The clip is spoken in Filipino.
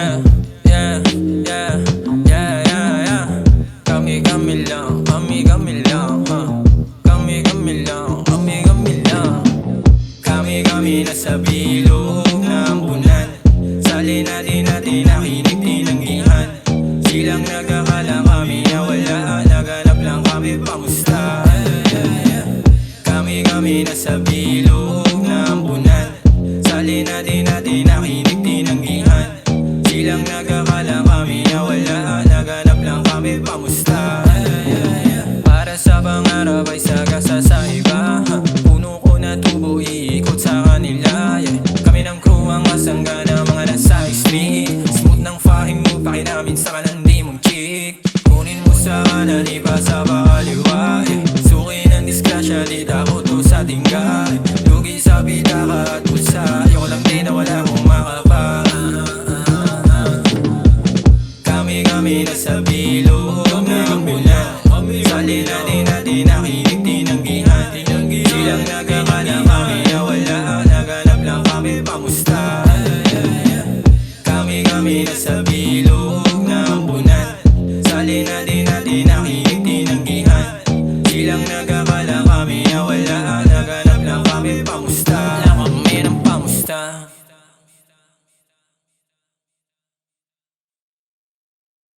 Yeah, yeah, yeah, yeah, Kami kami lang, kami kami lang? Kami kami lang, kami kami lang Kami kami nasa bilog ng bunan Sali natin Silang nagkakala kami na wala. Naganap lang kami. Kami kami nasa bilog ng bunan Sali natin natin Silang nagkakala kami na wala Naganap lang kami pamusta Para sa pangarap ay sagasa sa iba? Puno ko na tubo iikot sa kanila yeah. Kami ng crew ang masangga na mga nasa street Smooth ng fahing mo pakinamin sa kalandi mong chick Kunin mo sa kanan iba sa pakaliwa yeah. Suki ng disgrasya di takot sa tingga. Lugi sa pitaka at sa bilog ng bulan Sali na din natin nakinig tinanggihan Silang nagkakala kami na wala Naganap lang kami pamusta. Kami kami na sa bilog ng bulan Sali na din natin nakinig tinanggihan Silang nagkakala kami na wala Naganap lang kami pamusta